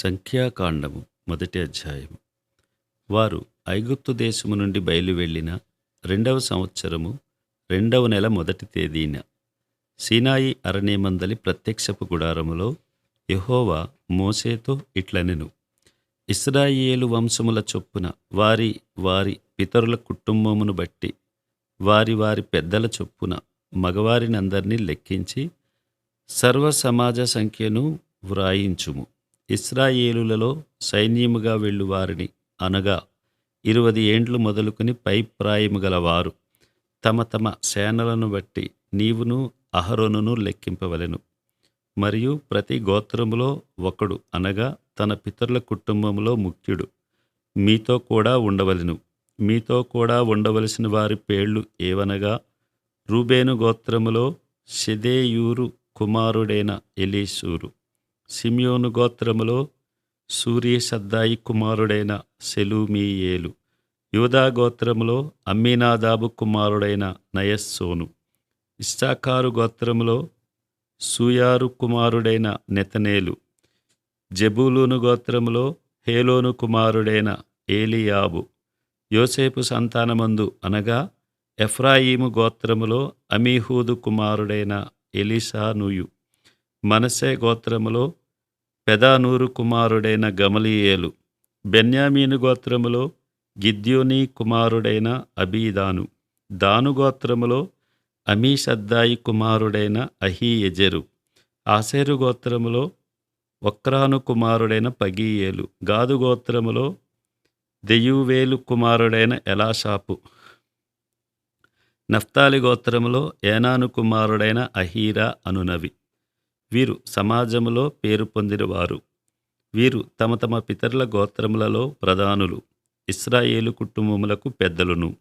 సంఖ్యాకాండము మొదటి అధ్యాయం వారు ఐగుప్తు దేశము నుండి బయలు వెళ్ళిన రెండవ సంవత్సరము రెండవ నెల మొదటి తేదీన సీనాయి అరణ్యమందలి ప్రత్యక్షపు గుడారములో యహోవా మోసేతో ఇట్లనెను. ఇస్రాయేలు వంశముల చొప్పున వారి వారి పితరుల కుటుంబమును బట్టి వారి వారి పెద్దల చొప్పున మగవారినందరినీ లెక్కించి సర్వ సమాజ సంఖ్యను వ్రాయించుము. ఇస్రాయేలులలో సైన్యముగా వెళ్ళు వారిని అనగా ఇరువది ఏండ్లు మొదలుకొని పైప్రాయము గలవారు. తమ తమ సేనలను బట్టి నీవును అహరోనును లెక్కింపవలెను. మరియు ప్రతి గోత్రములో ఒకడు అనగా తన పితరుల కుటుంబంలో ముఖ్యుడు. మీతో కూడా ఉండవలెను. మీతో కూడా ఉండవలసిన వారి పేర్లు ఏవనగా రూబేను గోత్రములో షెదేయూరు కుమారుడైన ఎలీసూరు. సిమియోను గోత్రములో సూర్యసద్దాయి కుమారుడైన సెలూమీయేలు. యూదా గోత్రములో అమ్మీనాదాబు కుమారుడైన నయస్సోను. ఇస్సాకారు గోత్రములో సూయారు కుమారుడైన నెతనేలు. జబూలూను గోత్రములో హేలోను కుమారుడైన ఏలియాబు. యోసేపు సంతానమందు అనగా ఎఫ్రాయిము గోత్రములో అమీహూదు కుమారుడైన ఎలిసానుయు. మనసే గోత్రములో పెదానూరు కుమారుడైన గమలియేలు బెన్యామీను గోత్రములో గిద్యోని కుమారుడైన అబీదాను దాను గోత్రములో అమీషద్దాయి కుమారుడైన అహీయెజెరు ఆసేరు గోత్రములో ఒక్రాను కుమారుడైన పగీయేలు గాదు గోత్రములో దెయువేలు కుమారుడైన ఎలాషాపు నఫ్తాలి గోత్రములో ఏనాను కుమారుడైన అహీరా అనునవి. వీరు సమాజములో పేరు పొందినవారు. వీరు తమ తమ పితరుల గోత్రములలో ప్రధానులు. ఇస్రాయేలు కుటుంబములకు పెద్దలును.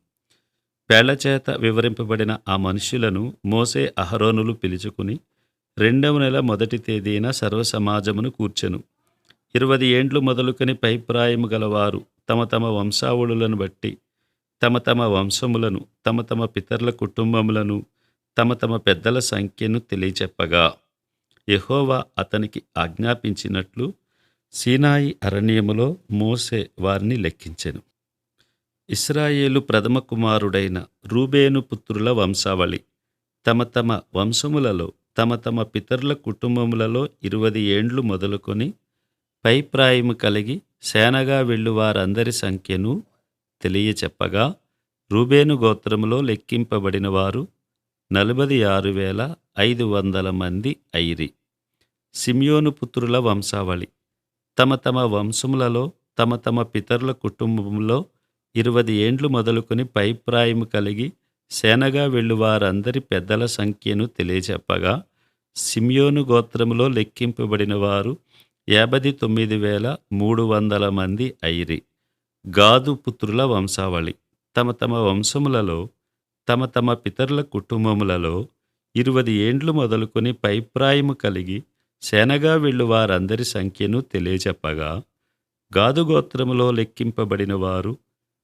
పేళ్ళచేత వివరింపబడిన ఆ మనుష్యులను మోసే అహరోనులు పిలుచుకుని రెండవ నెల మొదటి తేదీన సర్వసమాజమును కూర్చెను. ఇరవది ఏండ్లు మొదలుకొని పైప్రాయము గలవారు తమ తమ వంశావళులను బట్టి తమ తమ వంశములను తమ తమ పితరుల కుటుంబములను తమ తమ పెద్దల సంఖ్యను తెలియచెప్పగా. యహోవా అతనికి ఆజ్ఞాపించినట్లు సీనాయి అరణ్యములో మోసే వారిని లెక్కించెను. ఇస్రాయేలు ప్రథమ కుమారుడైన రూబేను పుత్రుల వంశావళి. తమ తమ వంశములలో తమ తమ పితరుల కుటుంబములలో ఇరువది ఏండ్లు మొదలుకొని పైప్రాయము కలిగి సేనగా వెళ్ళు వారందరి సంఖ్యను తెలియచెప్పగా రూబేను గోత్రములో లెక్కింపబడిన వారు నలభై ఆరు వేల ఐదు వందల మంది ఐరి. సిమియోను పుత్రుల వంశావళి. తమ తమ వంశములలో తమ తమ పితరుల కుటుంబంలో ఇరవై ఏండ్లు మొదలుకొని పైప్రాయం కలిగి సేనగా వెళ్ళు వారందరి పెద్దల సంఖ్యను తెలియచెప్పగా సిమియోను గోత్రములో లెక్కింపబడిన వారు యాభై తొమ్మిది వేల మూడు వందల మంది ఐరి. గాదు పుత్రుల వంశావళి. తమ తమ వంశములలో తమ తమ పితరుల కుటుంబములలో ఇరవై ఏండ్లు మొదలుకొని పైప్రాయము కలిగి సేనగా వెళ్ళు వారందరి సంఖ్యను తెలియచెప్పగా గాదు గోత్రములో లెక్కింపబడిన వారు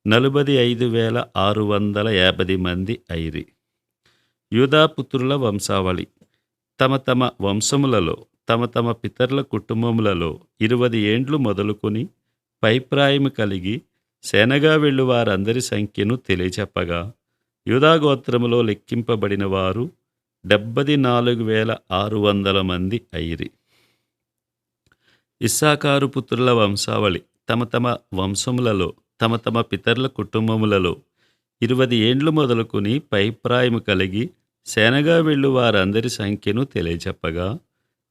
నలభై ఐదు వేల ఆరు వందల యాభై మంది ఐరి. యూదాపుత్రుల వంశావళి. తమ తమ వంశములలో తమ తమ పితరుల కుటుంబములలో ఇరవై ఏండ్లు మొదలుకొని పైప్రాయము కలిగి సేనగా వెళ్ళు వారందరి సంఖ్యను తెలియచెప్పగా యూదాగోత్రములో లెక్కింపబడిన వారు డెబ్బది నాలుగు వేల ఆరు వందల మంది ఐరి. ఇస్సాకారు పుత్రుల వంశావళి తమ తమ వంశములలో తమ తమ పితరుల కుటుంబములలో ఇరవై ఏండ్లు మొదలుకొని పైప్రాయము కలిగి సేనగా వెళ్ళు వారందరి సంఖ్యను తెలియచెప్పగా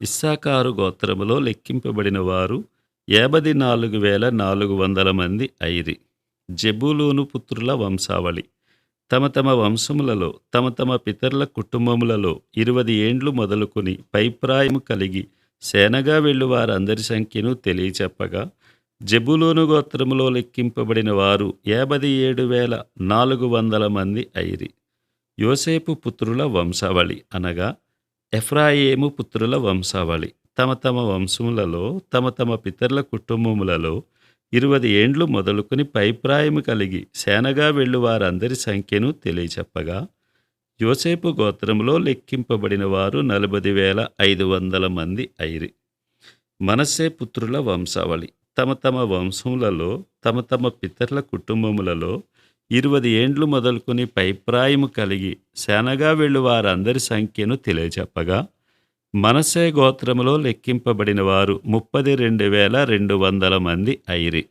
ఇస్సాకారు గోత్రములో లెక్కింపబడిన వారు యాభై నాలుగు వేల నాలుగు వందల మంది ఐరి. జబులూను పుత్రుల వంశావళి. తమ తమ వంశములలో తమ తమ పితరుల కుటుంబములలో ఇరవై ఏండ్లు మొదలుకొని పైప్రాయము కలిగి సేనగా వెళ్ళు వారందరి సంఖ్యను తెలియచెప్పగా జబులోను గోత్రములో లెక్కింపబడిన వారు యాభై ఏడు వేల నాలుగు వందల మంది ఐరి. యోసేపు పుత్రుల వంశావళి అనగా ఎఫ్రాయేము పుత్రుల వంశావళి. తమ తమ వంశములలో తమ తమ పితరుల కుటుంబములలో ఇరవై ఏండ్లు మొదలుకొని పైప్రాయము కలిగి సేనగా వెళ్ళు వారందరి సంఖ్యను తెలియచెప్పగా యోసేపు గోత్రంలో లెక్కింపబడిన వారు నలభై వేల ఐదు వందల మంది ఐరి. మనస్సే పుత్రుల వంశావళి. తమ తమ వంశములలో తమ తమ పితరుల కుటుంబములలో ఇరవై ఏండ్లు మొదలుకొని పైప్రాయము కలిగి శానగా వెళ్ళు వారందరి సంఖ్యను తెలియచెప్పగా మనసే గోత్రములో లెక్కింపబడిన వారు ముప్పది రెండు వేల రెండు వందల మంది ఐరి.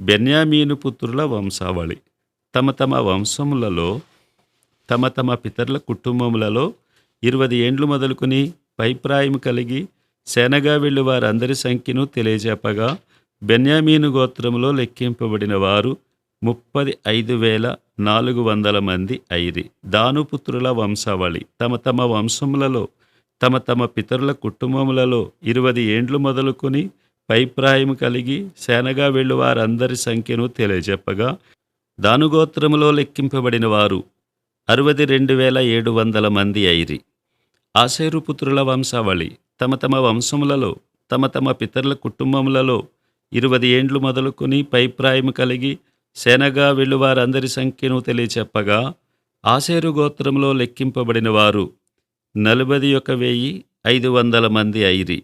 బెన్యామీను పుత్రుల వంశావళి. తమ తమ వంశములలో తమ తమ పితరుల కుటుంబములలో ఇరవది ఏండ్లు మొదలుకొని పైప్రాయం కలిగి సేనగా వెళ్ళి వారందరి సంఖ్యను తెలియజెప్పగా బెన్యామీను గోత్రములో లెక్కింపబడిన వారు ముప్పది ఐదు వేల నాలుగు వందల మంది ఐరి. దానుపుత్రుల వంశావళి. తమ తమ వంశములలో తమ తమ పితరుల కుటుంబములలో ఇరవై ఏండ్లు మొదలుకొని పైప్రాయము కలిగి సేనగా వెళ్ళు వారందరి సంఖ్యను తెలియజెప్పగా దానుగోత్రములో లెక్కింపబడిన వారు అరవది రెండు వేల ఏడు వందల మంది ఐరి. ఆశైరుపుత్రుల వంశావళి తమ తమ వంశములలో తమ తమ పితరుల కుటుంబములలో ఇరవై ఏండ్లు మొదలుకొని పైప్రాయం కలిగి సేనగా వెళ్ళువారందరి సంఖ్యను తెలియచెప్పగా ఆశేరు గోత్రంలో లెక్కింపబడిన వారు నలభై ఒక వెయ్యి ఐదు వందల మంది ఐరి.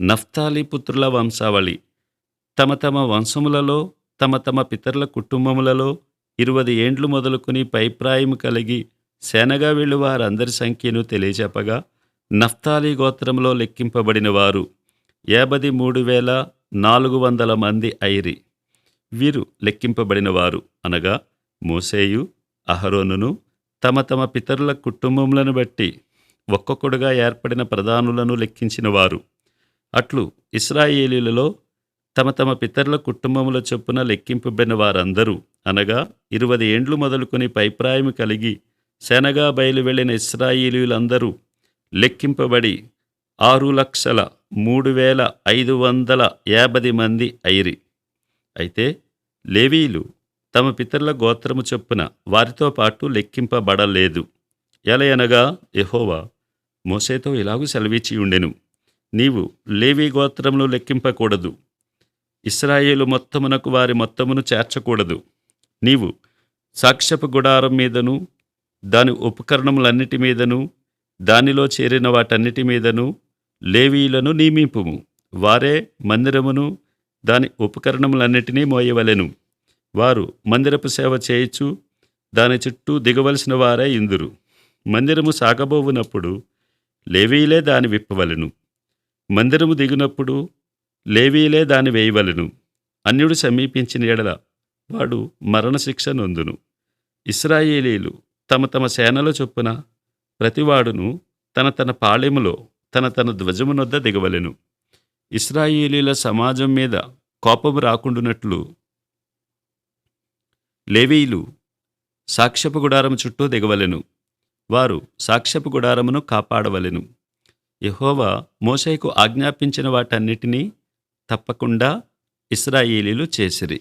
నఫ్తాలి పుత్రుల వంశావళి. తమ తమ వంశములలో తమ తమ పితరుల కుటుంబములలో ఇరవై ఏండ్లు మొదలుకుని పైప్రాయము కలిగి సేనగా వెళ్ళు వారందరి సంఖ్యను తెలియజెప్పగా నఫ్తాలి గోత్రంలో లెక్కింపబడిన వారు యాభై మూడు వేల నాలుగు వందల మంది ఐరి. వీరు లెక్కింపబడిన వారు అనగా మోసేయు అహరోనును తమ తమ పితరుల కుటుంబములను బట్టి ఒక్కొక్కడుగా ఏర్పడిన ప్రధానులను లెక్కించిన వారు అట్లు ఇస్రాయేలీలలో తమ తమ పితరుల కుటుంబముల చొప్పున లెక్కింపబడిన వారందరూ అనగా ఇరవై ఏండ్లు మొదలుకొని పైప్రాయం కలిగి శనగా బయలు వెళ్ళిన ఇస్రాయేలీలందరూ లెక్కింపబడి ఆరు లక్షల మూడు వేల ఐదు వందల యాభై మంది ఐరి అయితే లేవీలు తమ పితరుల గోత్రము చొప్పున వారితో పాటు లెక్కింపబడలేదు. ఎలయనగా ఎహోవా మోసేతో ఇలాగూ సెలవిచ్చి ఉండెను. నీవు లేవీ గోత్రమును లెక్కింపకూడదు. ఇస్రాయేలు మొత్తమునకు వారి మొత్తమును చేర్చకూడదు. నీవు సాక్ష్యపు గుడారం మీదను దాని ఉపకరణములన్నిటి మీదను దానిలో చేరిన వాటన్నిటి మీదను లేవీలను నియమింపుము. వారే మందిరమును దాని ఉపకరణములన్నిటినీ మోయవలెను. వారు మందిరపు సేవ చేయుచు దాని చుట్టూ దిగవలసిన వారే ఇందురు. మందిరము సాగబోవునప్పుడు లేవీలే దాని విప్పవలెను. మందిరము దిగినప్పుడు లేవీలే దాని వేయవలెను. అన్యుడు సమీపించిన ఎడల వాడు మరణశిక్ష నొందును. ఇస్రాయేలీలు తమ తమ సేనల చొప్పున ప్రతివాడును తన తన పాళెములో తన తన ధ్వజమునొద్ద దిగవలెను. ఇస్రాయేలీల సమాజం మీద కోపము రాకుండునట్లు లేవీలు సాక్ష్యపు గుడారం చుట్టూ దిగవలెను. వారు సాక్ష్యపు గుడారమును కాపాడవలెను. యహోవా మోషేకు ఆజ్ఞాపించిన వాటన్నిటినీ తప్పకుండా ఇస్రాయేలీలు చేసిరి.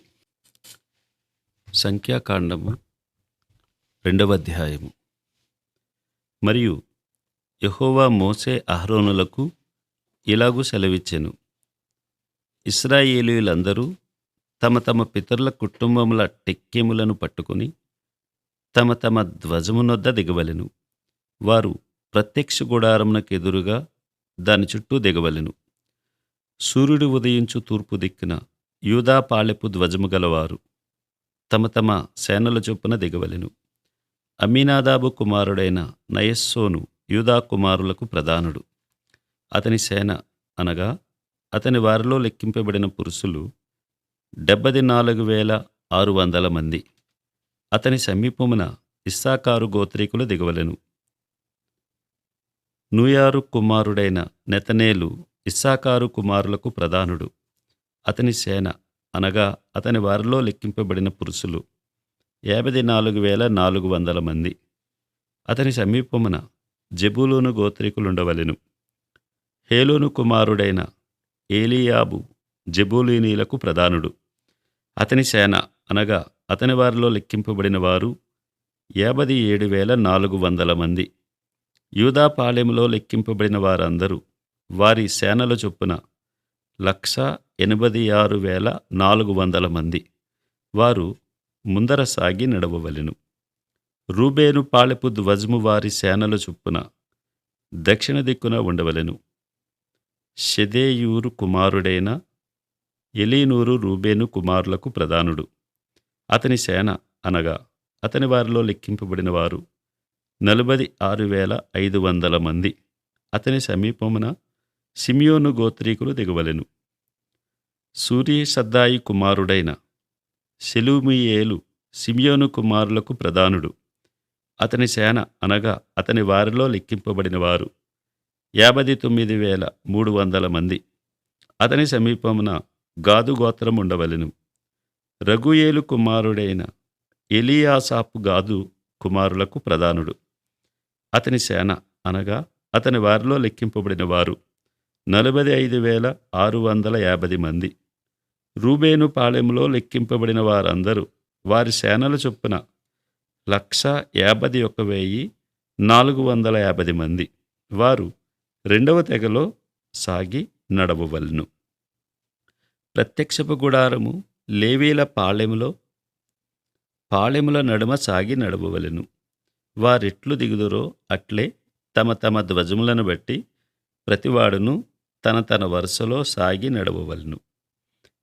సంఖ్యాకాండము రెండవ అధ్యాయము. మరియు యహోవా మోసే అహరోనులకు ఇలాగూ సెలవిచ్చెను. ఇస్రాయేలీలందరూ తమ తమ పితరుల కుటుంబముల టెక్కెములను పట్టుకుని తమ తమ ధ్వజమునొద్ద దిగవలెను. వారు ప్రత్యక్ష గుడారమునకు ఎదురుగా దాని చుట్టూ దిగవలెను. సూర్యుడు ఉదయించు తూర్పు దిక్కున యూదా పాళెపు ధ్వజము గలవారు తమ తమ సేనల చొప్పున దిగవలెను. అమీనాదాబు కుమారుడైన నయస్సోను యూదా కుమారులకు ప్రధానుడు. అతని సేన అనగా అతని వారిలో లెక్కింపబడిన పురుషులు డెబ్బది నాలుగు వేల ఆరు వందల మంది. అతని సమీపమున ఇస్సాకారు గోత్రీకులు దిగవలెను. నూయారు కుమారుడైన నెతనేలు ఇస్సాకారు కుమారులకు ప్రధానుడు. అతని సేన అనగా అతని వారిలో లెక్కింపబడిన పురుషులు యాభై నాలుగు వేల నాలుగు వందల మంది. అతని సమీపమున జబులోను గోత్రికులుండవలెను. హేలోను కుమారుడైన ఏలియాబు జబూలీనీలకు ప్రధానుడు. అతని సేన అనగా అతని వారిలో లెక్కింపబడిన వారు యాభై ఏడు వేల నాలుగు వందల మంది. యూదాపాలెములో లెక్కింపబడిన వారందరూ వారి సేనల చొప్పున లక్ష ఎనభై ఆరు వేల నాలుగు వందల మంది. వారు ముందర సాగి నడవవలెను. రూబేను పాలెపు ధ్వజము వారి సేనల చొప్పున దక్షిణ దిక్కున ఉండవలెను. షెదేయూరు కుమారుడైన ఎలీనూరు రూబేను కుమారులకు ప్రధానుడు. అతని సేన అనగా అతని వారిలో లెక్కింపబడిన వారు నలభై ఆరు వేల ఐదు వందల మంది. అతని సమీపమున సిమియోను గోత్రీకులు దిగవలెను. సూర్యసద్దాయి కుమారుడైన సెలూమియేలు సిమియోను కుమారులకు ప్రధానుడు. అతని సేన అనగా అతని వారిలో లెక్కింపబడిన వారు యాభై తొమ్మిది వేల మూడు వందల మంది. అతని సమీపమున గాదు గోత్రం ఉండవలెను. రఘుయేలు కుమారుడైన ఎలియాసాపు గాదు కుమారులకు ప్రధానుడు. అతని సేన అనగా అతని వారిలో లెక్కింపబడిన వారు నలభై ఐదు వేల ఆరు వందల యాభై మంది. రూబేను పాళెంలో లెక్కింపబడిన వారందరూ వారి సేనల చొప్పున లక్ష యాభై ఒక వెయ్యి నాలుగు వందల యాభై మంది. వారు రెండవ తెగలో సాగి నడవవలను. ప్రత్యక్షపు గుడారము లేవీల పాళెములో పాళెముల నడుమ సాగి నడవవలెను. వారెట్లు దిగుదురో అట్లే తమ తమ ధ్వజములను బట్టి ప్రతివాడును తన తన వరుసలో సాగి నడవవలను.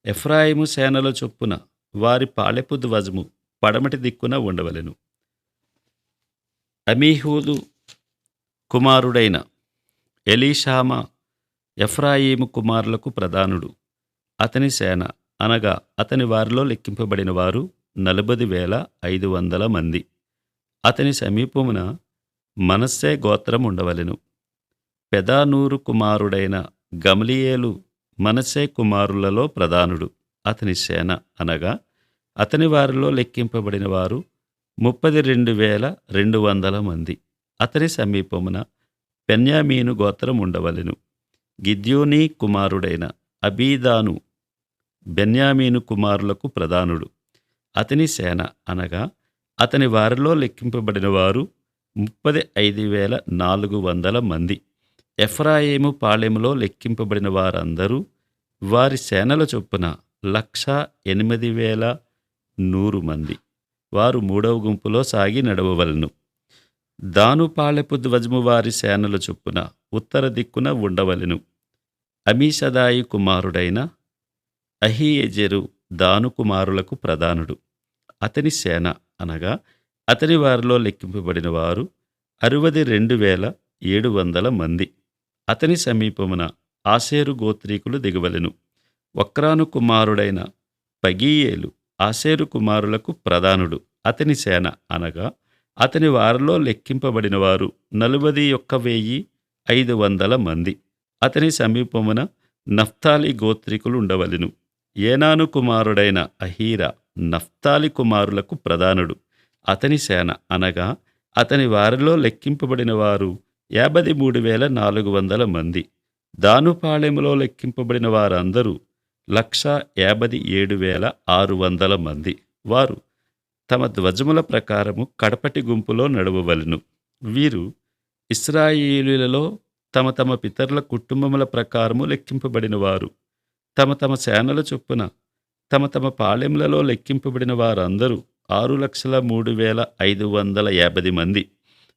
ఎఫ్రాయిము సేనల చొప్పున వారి పాళెపు ధ్వజము పడమటి దిక్కున ఉండవలెను. అమీహూదు కుమారుడైన ఎలీషామా ఎఫ్రాయిము కుమారులకు ప్రధానుడు. అతని సేన అనగా అతని వారిలో లెక్కింపబడిన వారు నలభై వేల ఐదు వందల మంది. అతని సమీపమున మనస్సే గోత్రం ఉండవలెను పెదానూరు కుమారుడైన గమలియేలు మనస్సే కుమారులలో ప్రధానుడు. అతని సేన అనగా అతని వారిలో లెక్కింపబడిన వారు ముప్పది రెండు వేల రెండు వందల మంది. అతని సమీపమున పెన్యామీను గోత్రం ఉండవలెను గిద్యోనీ కుమారుడైన అబీదాను బెన్యామీను కుమారులకు ప్రధానుడు. అతని సేన అనగా అతని వారిలో లెక్కింపబడిన వారు ముప్పది ఐదు వేల నాలుగు వందల మంది. ఎఫ్రాయిము పాళెములో లెక్కింపబడిన వారందరూ వారి సేనల చొప్పున లక్ష ఎనిమిది వేల నూరు మంది. వారు మూడవ గుంపులో సాగి నడవవలను. దానుపాళెపు ధ్వజము వారి సేనల చొప్పున ఉత్తర దిక్కున ఉండవలెను. అమీషదాయి కుమారుడైన అహీయజెరు దాను కుమారులకు ప్రధానుడు. అతని సేన అనగా అతని వారిలో లెక్కింపబడిన వారు అరవది రెండు వేల ఏడు వందల మంది. అతని సమీపమున ఆసేరు గోత్రీకులు దిగవలెను. వక్రాను కుమారుడైన పగీయేలు ఆసేరు కుమారులకు ప్రధానుడు అతని సేన అనగా అతని వారిలో లెక్కింపబడిన వారు నలువది ఒక్క వెయ్యి ఐదు వందల మంది. అతని సమీపమున నఫ్తాలి గోత్రికులు ఉండవలెను. ఏనాను కుమారుడైన అహీరా నఫ్తాలి కుమారులకు ప్రధానుడు. అతని సేన అనగా అతని వారిలో లెక్కింపబడిన వారు యాభై మూడు వేల నాలుగు వందల మంది దానుపాళెములో లెక్కింపబడిన వారందరూ లక్ష యాభై ఏడు వేల ఆరు వందల మంది. వారు తమ ధ్వజముల ప్రకారము కడపటి గుంపులో నడవవలెను. వీరు ఇస్రాయిలులలో తమ తమ పితరుల కుటుంబముల ప్రకారము లెక్కింపబడిన వారు. తమ తమ సేనల చొప్పున తమ తమ పాళెములలో లెక్కింపబడిన వారందరూ ఆరు లక్షల మూడు వేల ఐదు వందల యాభై మంది.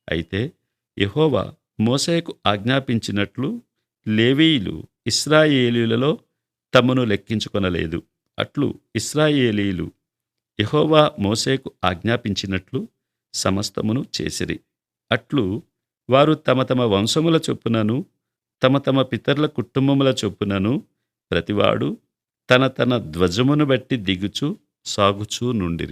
అయితే యహోవా మోసేకు ఆజ్ఞాపించినట్లు లేవీయులు ఇస్రాయేలీలలో తమను లెక్కించుకొనలేదు. అట్లు ఇస్రాయేలీలు యహోవా మోసేకు ఆజ్ఞాపించినట్లు సమస్తమును చేసిరి. అట్లు వారు తమ తమ వంశముల చొప్పునను తమ తమ పితరుల కుటుంబముల చొప్పునను ప్రతివాడు తన తన ధ్వజమును బట్టి దిగుచు సాగుచూ నుండిరి.